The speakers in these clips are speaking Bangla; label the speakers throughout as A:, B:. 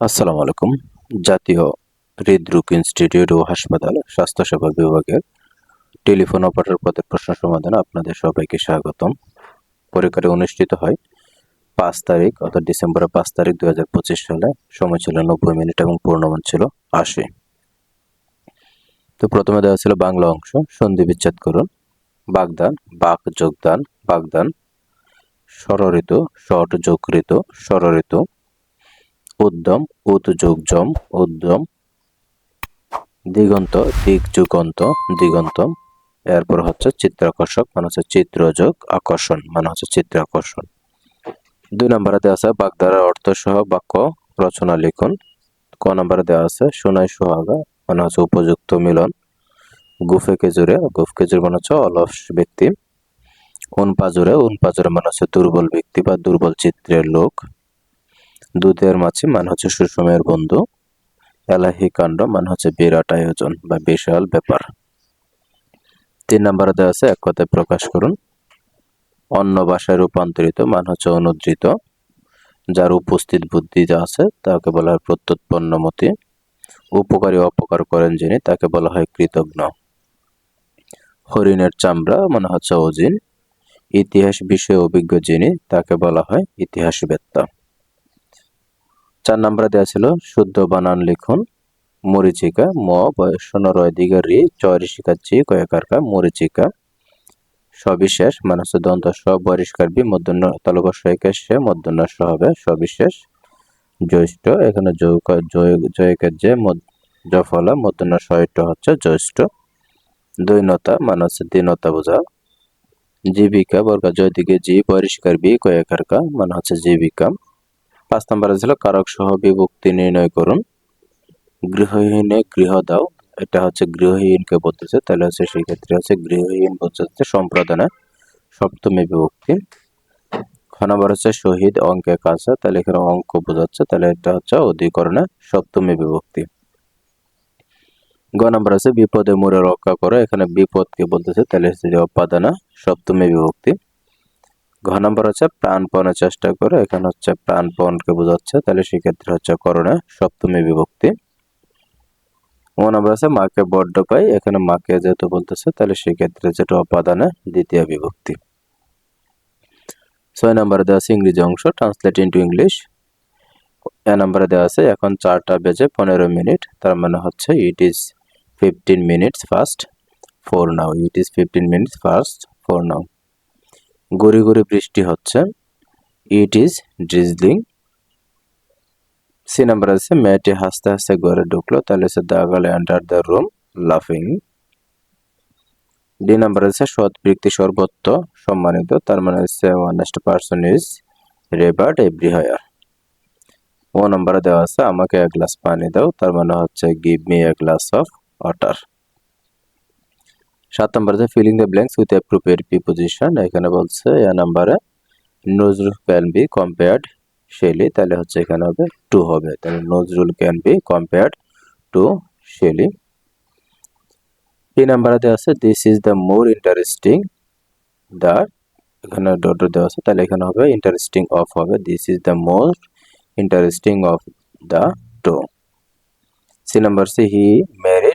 A: আসসালামু আলাইকুম। জাতীয় হৃদরোগ ইনস্টিটিউট ও হাসপাতাল স্বাস্থ্যসেবা বিভাগের টেলিফোন অপারেটর পদের প্রশ্ন সমাধানে আপনাদের সবাইকে স্বাগতম। পরীক্ষাটি অনুষ্ঠিত হয় পাঁচ তারিখ অর্থাৎ ডিসেম্বরের পাঁচ তারিখ দুই হাজার পঁচিশ সালে। সময় ছিল নব্বই মিনিট এবং পূর্ণমান ছিল আশি। তো প্রথমে দেওয়া ছিল বাংলা অংশ। সন্ধি বিচ্ছেদ করুন। বাগদান, বাক যোগদান, বাগদান স্বরঋত শট যোগৃত স্বরঋত উদ্যম উদ্যোগজম উদ্যম, দিগন্ত দিক যুগন্ত দিগন্তম। এরপর হচ্ছে চিত্রাকর্ষক মানে হচ্ছে চিত্রযোগ, আকর্ষণ মানে হচ্ছে চিত্রাকর্ষণ। দুই নম্বরে দেওয়া আছে বাগধারার অর্থ সহ বাক্য রচনা লিখুন। ক নম্বরে দেওয়া আছে সোনাই সোহাগা মানে হচ্ছে উপযুক্ত মিলন। গুফে কেজুরে গুফ কেজুর মানে হচ্ছে অলস ব্যক্তি। উন পাজুরে উন পাজুরে মানে হচ্ছে দুর্বল ব্যক্তি বা দুর্বল চিত্রের লোক। দুধের মাছি মানে হচ্ছে সুষমের বন্ধু। এলাহি কাণ্ড মানে হচ্ছে বিরাট আয়োজন বা বিশাল ব্যাপার। তিন নম্বরে দেওয়া আছে, এক কথায় প্রকাশ করুন। অন্য ভাষায় রূপান্তরিত, মান হচ্ছে অনুদ্রিত যার উপস্থিত বুদ্ধি যা আছে, তাকে বলা হয় প্রত্যুৎপন্নমতি। উপকারী অপকার করেন যিনি, তাকে বলা হয় কৃতজ্ঞ হরিণের চামড়া মানে হচ্ছে অজিন। ইতিহাস বিষয়ে অভিজ্ঞ যিনি, তাকে বলা হয় ইতিহাসবেত্তা। চার নম্বরে দেওয়া ছিল, শুদ্ধ বানান লিখুন, মরিচিকা, ম বয়সন রয় দিগা রি চয় ঋষিকার চি কয়েকারকা মরিচিকা, সবিশেষ মানে হচ্ছে দন্ত স বরিষ্কার বি মধ্যন্য তালুকা সৈকেশে মধ্যন্য স হবে, সবিশেষ, জ্যৈষ্ঠ, এখানে জয়কের যে জফলা মধ্যন্য সয়ট হচ্ছে জ্যৈষ্ঠ, দৈনতা মানে হচ্ছে দিনতা বোঝা, জীবিকা, বর্গা, জয় দিকে জি পরিষ্কার বি কয়েকারকা মানে হচ্ছে জীবিকা পাঁচ নম্বরে ছিল কারক সহ বিভক্তি নির্ণয় করুন। গৃহহীনে গৃহ দাও, এটা হচ্ছে গৃহহীনকে বলতেছে, তাহলে হচ্ছে সেই ক্ষেত্রে হচ্ছে গৃহহীন বলতে হচ্ছে সম্প্রদানে, সপ্তমী বিভক্তি। খ নম্বর হচ্ছে শহীদ অঙ্কে কাছে তাহলে এখানে অঙ্ক বোঝাচ্ছে, তাহলে এটা হচ্ছে অধিকরণে সপ্তমী বিভক্তি। গ নম্বর আছে বিপদে মোড়ে রক্ষা করো, এখানে বিপদকে বলতেছে, তাহলে হচ্ছে যে অপাদানা, সপ্তমী বিভক্তি। ঘ নম্বর হচ্ছে প্রাণপণের চেষ্টা করে, এখানে হচ্ছে প্রাণপণকে বোঝাচ্ছে। তাহলে সেক্ষেত্রে হচ্ছে করণে সপ্তমী বিভক্তি। ও নম্বর আছে মাকে বড্ড পাই, এখানে মাকে যেহেতু বলতেছে, তাহলে সেক্ষেত্রে যেটা অপাদানে দ্বিতীয় বিভক্তি। ছয় নম্বরে দেওয়া আছে ইংরেজি অংশ ট্রান্সলেট ইন্টু ইংলিশ এ নম্বরে দেওয়া আছে এখন চারটা বেজে পনেরো মিনিট, তার মানে হচ্ছে it is fifteen minutes past four now it is fifteen minutes past four now গড়ি গড়ি বৃষ্টি হচ্ছে। It is drizzling C number আছে, মেয়েটি হাসতে হাসতে ঘরে ঢুকলো। তাহলে সে দাগাল এন্টার দ্য রুম লাফিং ডি নাম্বার আছে, সৎ ব্যক্তি সর্বত্র সম্মানিত। তার মানে হচ্ছে honest person is revered everywhere ও নাম্বারে দেওয়া আছে, আমাকে এক গ্লাস পানি দাও। তার মানে হচ্ছে give me a glass of water সাত নম্বর আছে filling the blanks with appropriate preposition এখানে বলছে এ নাম্বারে Nazrul can be compared Shelley তাহলে হচ্ছে এখানে হবে টু হবে। তাহলে Nazrul can be compared to Shelley এই নাম্বারে আছে this is the more interesting the এখানে ডট দেওয়া আছে, তাহলে এখানে হবে ইন্টারেস্টিং অফ হবে। This is the more interesting of the two C number C he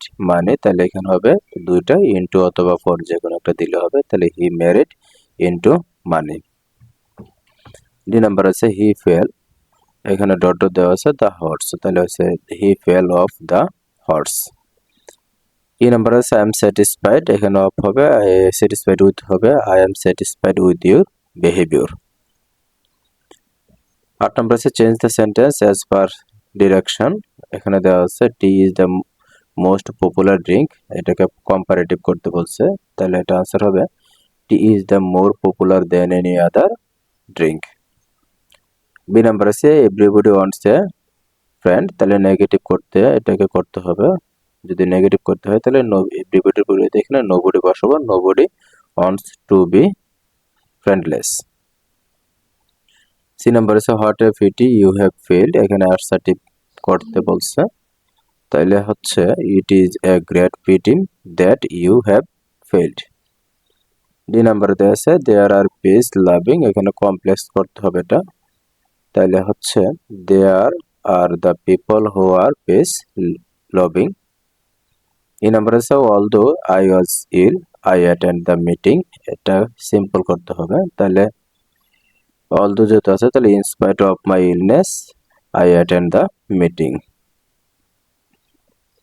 A: married মানে তাহলে এখানে হবে দুইটা ইন্টু অথবা ফর যে কোনো একটা দিলে হবে, তাহলে he married into money D number আছে হি ফেল এখানে ডট ডট দেওয়া আছে দ্য হর্স তাহলে হচ্ছে he fell off the horse E number আছে আই এম স্যাটিসফাইড এখানে অফ হবে স্যাটিসফাইড উইথ হবে I am satisfied with your behaviour আট নাম্বার আছে change the sentence as per direction এখানে দেওয়া আছে tea is the most popular drink এটাকে কম্পারেটিভ করতে বলছে, তাহলে এটা আনসার হবে tea is the more popular than any other drink B number আছে এভরিবডি ওয়ান্টস এ ফ্রেন্ড তাহলে নেগেটিভ করতে, এটাকে করতে হবে। যদি নেগেটিভ করতে হয়, তাহলে নো এভরিবডির পরিবর্তে এখানে নোবডি বসাবো nobody wants to be friendless C number আছে what a pity you have failed এখানে আনসারটি করতে বলছে। তাইলে হচ্ছে it is a great pity that you have failed D number দেওয়া আছে দেয়ার আর পিস লাভিং এখানে কমপ্লেক্স করতে হবে এটা। তাইলে হচ্ছে there are the people who are peace loving এই নাম্বার আছে although I was ill I attend the meeting এটা সিম্পল করতে হবে। তাহলে অল দো যেহেতু আছে তাহলে in spite of my illness I attend the meeting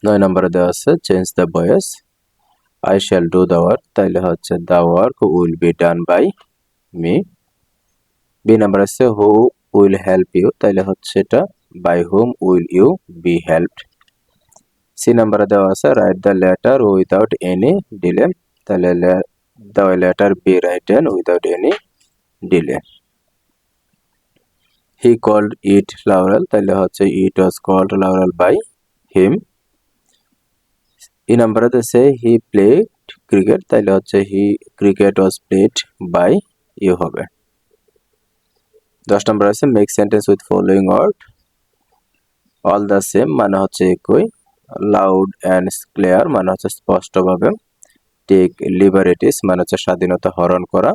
A: নয় নম্বরে দেওয়া আছে change the voice I shall do the work তাইলে হচ্ছে the work will be done by me B number আছে হু উইল হেল্প ইউ তাইলে হচ্ছে এটা by whom will you be helped C নাম্বারে দেওয়া আছে write the letter without any delay তাহলে the letter be written without any delay he called it laurel তাহলে হচ্ছে ইট ওয়াজ কল্ড লাউরাল বাই হিম ই নাম্বারে দিয়েছে হি প্লেড ক্রিকেট তাইলে হচ্ছে he cricket was played by you হবে। দশ নম্বর আছে make sentence with following word all the same মানে হচ্ছে একই লাউড অ্যান্ড ক্লিয়ার মানে হচ্ছে স্পষ্টভাবে টেক লিবারেটিস মানে হচ্ছে স্বাধীনতা হরণ করা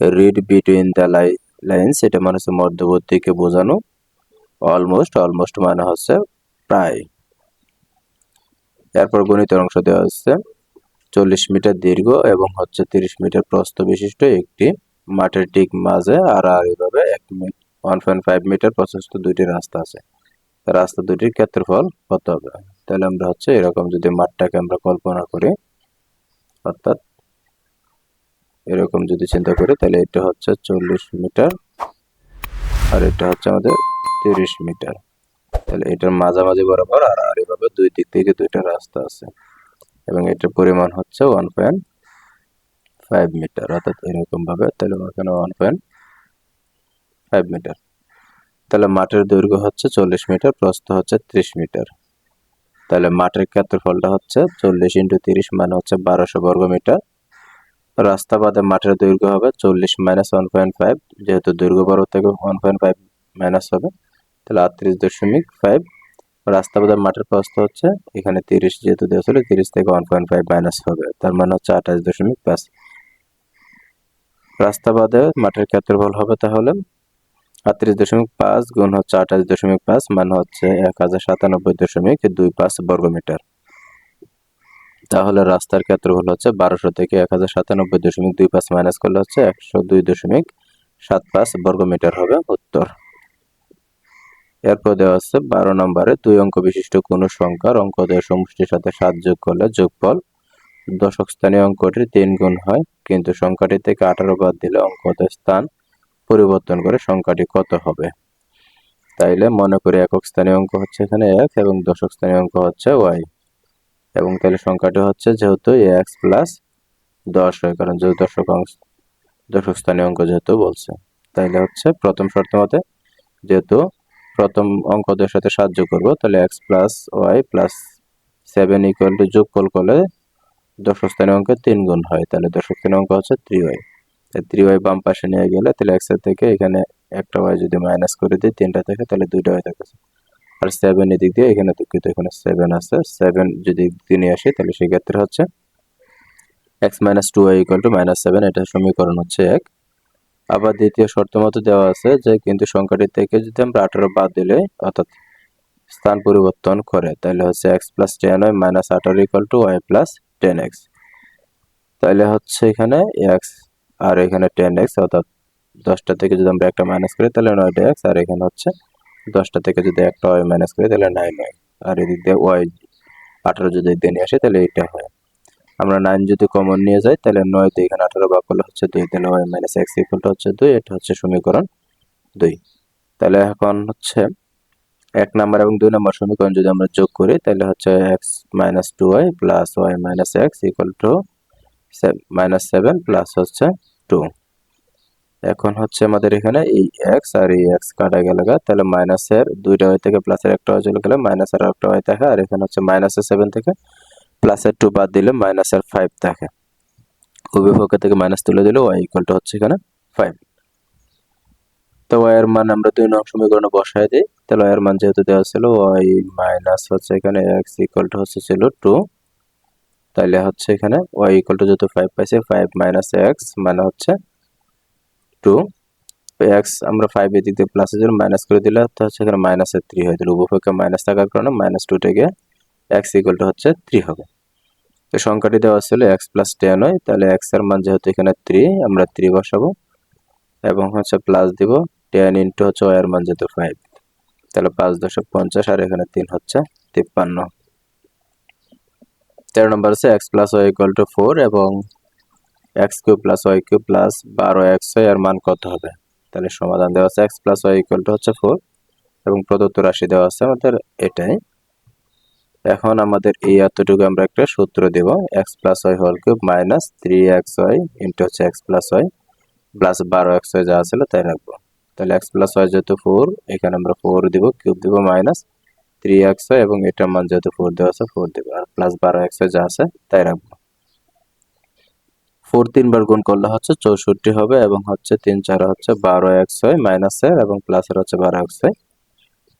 A: read between the lie lines এটা মানে হচ্ছে মধ্যবর্তীকে বোঝানো অলমোস্ট অলমোস্ট মানে হচ্ছে প্রায়। এরপর গণিতের অংশ দেওয়া হচ্ছে চল্লিশ মিটার দীর্ঘ এবং হচ্ছে তিরিশ মিটার প্রস্থ বিশিষ্ট একটি মাঠের ঠিক মাঝে আর আর এইভাবে এক ওয়ান পয়েন্ট ফাইভ মিটার প্রশস্ত দুইটি রাস্তা আছে। রাস্তা দুটির ক্ষেত্রফল কত হবে? তাহলে আমরা হচ্ছে এরকম যদি মাঠটাকে আমরা কল্পনা করি, অর্থাৎ এরকম যদি চিন্তা করি, তাহলে এটা হচ্ছে চল্লিশ মিটার আর এটা হচ্ছে আমাদের তিরিশ মিটার। তাহলে এটার মাঝামাঝি বরাবর আর আর এভাবে দুই দিক থেকে দুইটা রাস্তা আছে। এবং এটার পরিমাণ হচ্ছে ওয়ান পয়েন্ট ফাইভ মিটার অর্থাৎ এরকম ভাবে তাহলে এখানে ওয়ান পয়েন্ট ফাইভ মিটার তাহলে মাঠের দৈর্ঘ্য হচ্ছে চল্লিশ মিটার প্রস্থ হচ্ছে ত্রিশ মিটার তাহলে মাঠের ক্ষেত্রফলটা হচ্ছে চল্লিশ ইন্টু তিরিশ মানে হচ্ছে বারোশো বর্গ মিটার রাস্তা বাদে মাঠের দৈর্ঘ্য হবে চল্লিশ মাইনাস ওয়ান পয়েন্ট ফাইভ যেহেতু দৈর্ঘ্য বর্গ থেকে ওয়ান পয়েন্ট ফাইভ মাইনাস হবে। তাহলে আটত্রিশ দশমিক ফাইভ রাস্তা বাদে মাঠের প্রস্থ হচ্ছে, এখানে তিরিশ যেহেতু দেওয়া ছিল, তিরিশ থেকে ওয়ান পয়েন্ট ফাইভ মাইনাস হবে, তার মানে হচ্ছে আঠাশ দশমিক পাঁচ। রাস্তা বাদে মাঠের ক্ষেত্রফল হবে তাহলে আটত্রিশ দশমিক পাঁচ গুণ হচ্ছে আঠাশ দশমিক পাঁচ মানে হচ্ছে এক হাজার সাতানব্বই দশমিক দুই পাঁচ বর্গমিটার। তাহলে রাস্তার ক্ষেত্রফল হচ্ছে বারোশো থেকে এক হাজার সাতানব্বই দশমিক দুই পাঁচ মাইনাস করলে হচ্ছে একশো দুই দশমিক সাত পাঁচ বর্গমিটার হবে উত্তর। এরপর দেওয়া হচ্ছে বারো নম্বরে দুই অঙ্ক বিশিষ্ট কোনো সংখ্যার অঙ্কদের সমষ্টির সাথে সাত যোগ করলে যোগফল দশক স্থানীয় অঙ্কটির তিন গুণ হয়। কিন্তু সংখ্যাটি থেকে আঠারো বাদ দিলে অঙ্কদের স্থান পরিবর্তন করে সংখ্যাটি কত হবে? তাইলে মনে করি একক স্থানীয় অঙ্ক হচ্ছে এখানে এক এবং দশক স্থানীয় অঙ্ক হচ্ছে ওয়াই। এবং তাহলে সংখ্যাটি হচ্ছে যেহেতু এক্স প্লাস দশ হয়, কারণ যেহেতু দশক অংশ, দশক স্থানীয় অঙ্ক যেহেতু বলছে। তাইলে হচ্ছে প্রথম শর্ত মতে যেহেতু প্রথম অঙ্কদের সাথে সাহায্য করব। তাহলে X plus Y plus seven equal to যোগফল করলে দশক স্থানীয় অঙ্কের তিন গুণ হয়। তাহলে দশক স্থানীয় অঙ্ক হচ্ছে থ্রি ওয়াই থ্রি ওয়াই বাম পাশে নিয়ে গেলে তাহলে এক্সের থেকে এখানে একটা ওয়াই যদি মাইনাস করে দিই, তিনটা থেকে, তাহলে দুইটা ওয়াই থাকছে আর সেভেন এদিক দিয়ে এখানে দুঃখিত, এখানে সেভেন আছে। সেভেন যদি নিয়ে আসি, তাহলে সেক্ষেত্রে হচ্ছে X minus two Y equal to minus seven এটা সমীকরণ হচ্ছে এক। আবার দ্বিতীয় শর্ত মতো দেওয়া আছে যে কিন্তু সংখ্যাটি থেকে যদি আমরা আঠারো বাদ দিলে, অর্থাৎ স্থান পরিবর্তন করে, তাহলে হচ্ছে X plus ten Y minus আঠারো equal to Y plus ten X তাহলে হচ্ছে এখানে এক্স আর এখানে টেন এক্স অর্থাৎ দশটা থেকে যদি আমরা একটা মাইনাস করি, তাহলে নয়টা এক্স আর এখানে হচ্ছে দশটা থেকে যদি একটা ওয়াই মাইনাস করি, তাহলে নাইন ওয়াই আর এদিক দিয়ে ওয়াই আঠারো যদি দিয়ে নিয়ে আসে, তাহলে এইটা হয়। আমরা নাইন যদি কমন নিয়ে যাই, তাহলে নয়, দুই এখানে আঠারো ভাগ করলে হচ্ছে দুই, তাহলে ওয়াই মাইনাস এক্স ইকুয়ালটা হচ্ছে দুই, এটা হচ্ছে সমীকরণ দুই। তাহলে এখন হচ্ছে এক নাম্বার এবং দুই নাম্বার সমীকরণ যদি আমরা যোগ করি, তাহলে হচ্ছে x minus two y plus y minus x equal to minus seven plus হচ্ছে টু এখন হচ্ছে আমাদের এখানে এই এক্স আর এই এক্স কাটা গেল তাহলে মাইনাসের দুইটা ওয়াই থেকে প্লাসের একটা ওয়াই চলে গেলে মাইনাসের একটা ওয়াই থাকে, আর এখানে হচ্ছে মাইনাসের সেভেন থেকে প্লাসের টু বাদ দিলে মাইনাসের ফাইভ থাকে। উভয় থেকে মাইনাস তুলে দিলে ওয়াই ইকুয়ালটা হচ্ছে এখানে ফাইভ তো ওয়াইয়ের মান আমরা দুই নং সমীকরণে বসায় দিই। তাহলে ওয়াই এর মান যেহেতু দেওয়া ছিল ওয়াই মাইনাস হচ্ছে এখানে এক্স ইকুয়ালটা হচ্ছে ছিল টু তাহলে হচ্ছে এখানে ওয়াই ইকুয়াল টু যেহেতু ফাইভ পাইছে ফাইভ মাইনাস এক্স মানে হচ্ছে টু এক্স আমরা ফাইভ এদিক দিয়ে প্লাসের জন্য মাইনাস করে দিলে হচ্ছে এখানে মাইনাসের থ্রি হয় তাহলে উপপক্ষে মাইনাস থাকার কারণে মাইনাস টু থেকে এক্স ইকুয়াল হচ্ছে থ্রি হবে। তো সংখ্যাটি দেওয়া ছিল এক্স প্লাস টেন হয়, তাহলে এক্সের মান যেহেতু এখানে থ্রি আমরা থ্রি বসাবো, এবং হচ্ছে প্লাস দিব টেন ইন্টু হচ্ছে ওয়ার মান যেহেতু ফাইভ তাহলে পাঁচ দশক পঞ্চাশ, আর এখানে তিন হচ্ছে তিপ্পান্ন। তেরো নম্বর আছে x plus y equal to four এবং x cube plus y cube plus বারো এক্স ওয়াই এর মান কত হবে? তাহলে সমাধান দেওয়া আছে x plus y equal to হচ্ছে ফোর এবং প্রদত্ত রাশি দেওয়া আছে আমাদের এটাই। এখন আমাদের এই এতটুকু আমরা একটা সূত্র দেব। X plus y whole cube minus three x y into হচ্ছে এক্স প্লাস ওয়াই প্লাস বারো এক্স ওয়াই যা ছিল তাই রাখব। তাহলে এক্স প্লাস ওয়াই যেহেতু ফোর এখানে আমরা ফোর দিব কিউব দিব মাইনাস থ্রি এক্স ওয়াই এবং এটার মান যেহেতু ফোর দেওয়া আছে ফোর দেবো। আর প্লাস বারো এক্স ওয়াই যা আছে, তাই রাখব। ফোর তিনবার গুণ করলে হচ্ছে চৌষট্টি হবে এবং হচ্ছে তিন চার হচ্ছে বারো এক্স ওয়াই মাইনাসের এবং প্লাসের হচ্ছে বারো এক্স ওয়াই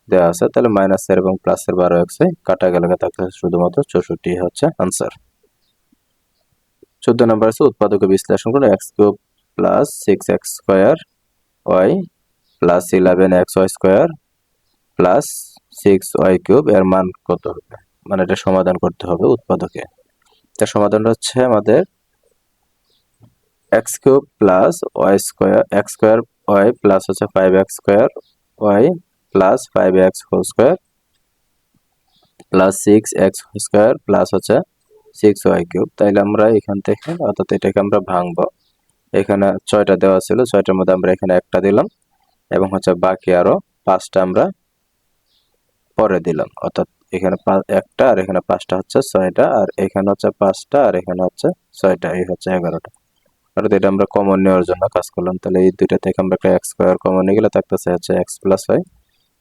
A: দেওয়া আছে, তাহলে মাইনাসের এবং প্লাসের বারো এক্স কাটা গেলে থাকতে শুধুমাত্র চৌষট্টি হচ্ছে আনসার চোদ্দ নম্বর আছে, উৎপাদকে বিশ্লেষণ করে x cube plus six x square y plus eleven x y square plus six y cube, এর মান কত হবে? মানে এটা সমাধান করতে হবে উৎপাদকে। তার সমাধানটা হচ্ছে আমাদের x cube plus y square x square y plus হচ্ছে five x square y plus five x whole square plus six x square plus হচ্ছে সিক্স ওয়াই কিউব তাইলে আমরা এখান থেকে, অর্থাৎ এটাকে আমরা ভাঙবো। এখানে ছয়টা দেওয়া ছিল, ছয়টার মধ্যে আমরা এখানে একটা দিলাম এবং হচ্ছে বাকি আরও পাঁচটা আমরা পরে দিলাম। অর্থাৎ এখানে একটা আর এখানে পাঁচটা হচ্ছে ছয়টা, আর এখানে হচ্ছে পাঁচটা, আর এখানে হচ্ছে ছয়টা, এই হচ্ছে এগারোটা। অর্থাৎ এটা আমরা কমন নেওয়ার জন্য কাজ করলাম। তাহলে এই দুইটা থেকে আমরা একটা এক্স স্কোয়ার কমন নিয়ে গেলে থাকতেছে হচ্ছে এক্স প্লাস ওয়াই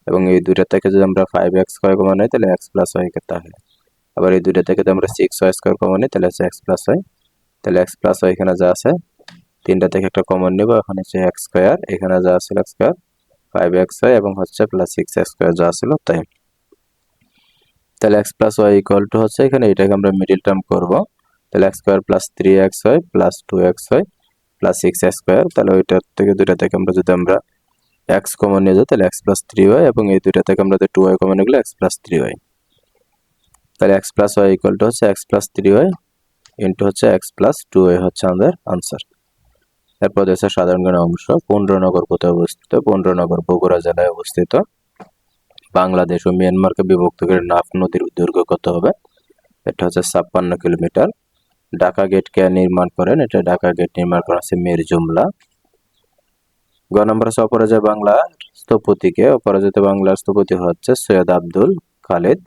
A: এবং এই দুইটা থেকে যদি আমরা ফাইভ এক্স স্কোয়ার কমন নিই তাহলে এক্স প্লাস ওয়াই থাকে আবার এই দুইটা থেকে যদি আমরা সিক্স ওয়াই স্কোয়ার কমন নিই তাহলে হচ্ছে এক্স প্লাস ওয়াই তাহলে এক্স প্লাস ওয়াই এখানে যা আছে, তিনটা থেকে একটা কমন নেব, এখন হচ্ছে এক্স স্কোয়ার এখানে যা আছে x square five x y এবং হচ্ছে প্লাস সিক্স এক্স স্কোয়ার যা ছিল তাই। তাহলে x plus y equal to হচ্ছে এখানে, এটাকে আমরা মিডিল টার্ম করব। তাহলে x square plus three x y plus two x y plus six x square তাহলে ওইটার থেকে দুইটা থেকে আমরা যদি আমরা এক্স কমন নিয়ে যাই তাহলে এক্স প্লাস থ্রি ওয়াই এবং এই দুইটা থেকে আমরা টু ওয়াই কমন নিয়ে এক্স প্লাস থ্রি ওয়াই তাহলে x plus y equal to হচ্ছে x plus three y into হচ্ছে এক্স প্লাস টু ওয়াই হচ্ছে আমাদের আনসার এরপর হচ্ছে সাধারণ জ্ঞানের অংশ পুন্ড্রনগর কোথায় অবস্থিত পুন্ড্রনগর বগুড়া জেলায় অবস্থিত। বাংলাদেশ ও মিয়ানমারকে বিভক্ত করে নাফ নদীর দৈর্ঘ্য কত হবে? এটা হচ্ছে ছাপ্পান্ন কিলোমিটার। ঢাকা গেট কে নির্মাণ করেন, এটা ঢাকা গেট নির্মাণ করা হচ্ছে মীর জুমলা। গ নম্বর হচ্ছে অপরাজয় বাংলা স্থপতিকে। অপরাজিত বাংলার স্থপতি হচ্ছে সৈয়দ আব্দুল খালেদ।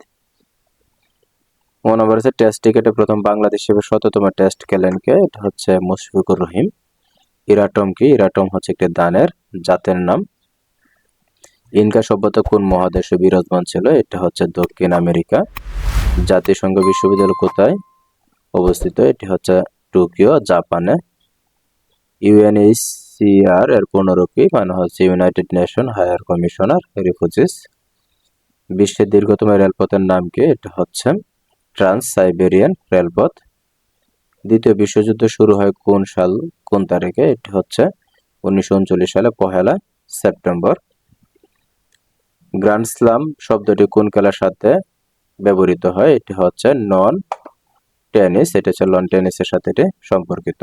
A: ও নম্বর হচ্ছে টেস্ট টিকেটে প্রথম বাংলাদেশ হিসেবে শততম টেস্ট খেলেন কে? এটা হচ্ছে মুশফিকুর রহিম। ইরাটম কি? ইরাটম হচ্ছে একটি দানের জাতের নাম। ইনকা সভ্যতা কোন মহাদেশে বিরাজমান ছিল? এটা হচ্ছে দক্ষিণ আমেরিকা। জাতিসংঘ বিশ্ববিদ্যালয় কোথায় অবস্থিত? এটি হচ্ছে টোকিও, জাপানে। ইউএনএইচসিআর এর পুনরূপী মানে হচ্ছে United Nation High Commissioner Refugees বিশ্বের দীর্ঘতম রেলপথের নাম কি? এটা হচ্ছে ট্রান্স সাইবেরিয়ান রেলপথ দ্বিতীয় বিশ্বযুদ্ধ শুরু হয় কোন সাল, কোন তারিখে? এটি হচ্ছে উনিশশো উনচল্লিশ সালে পহেলা সেপ্টেম্বর। গ্র্যান্ড স্লাম শব্দটি কোন খেলার সাথে ব্যবহৃত হয়? এটি হচ্ছে নন টেনিস এটা হচ্ছে লন টেনিসের সাথে এটি সম্পর্কিত।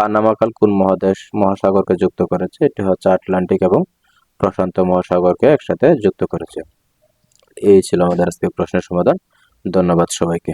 A: পানামাকাল কোন মহাদেশ মহাসাগরকে যুক্ত করেছে? এটি হচ্ছে আটলান্টিক এবং প্রশান্ত মহাসাগরকে একসাথে যুক্ত করেছে। এই ছিল আমাদের আজকে প্রশ্নের সমাধান। ধন্যবাদ সবাইকে।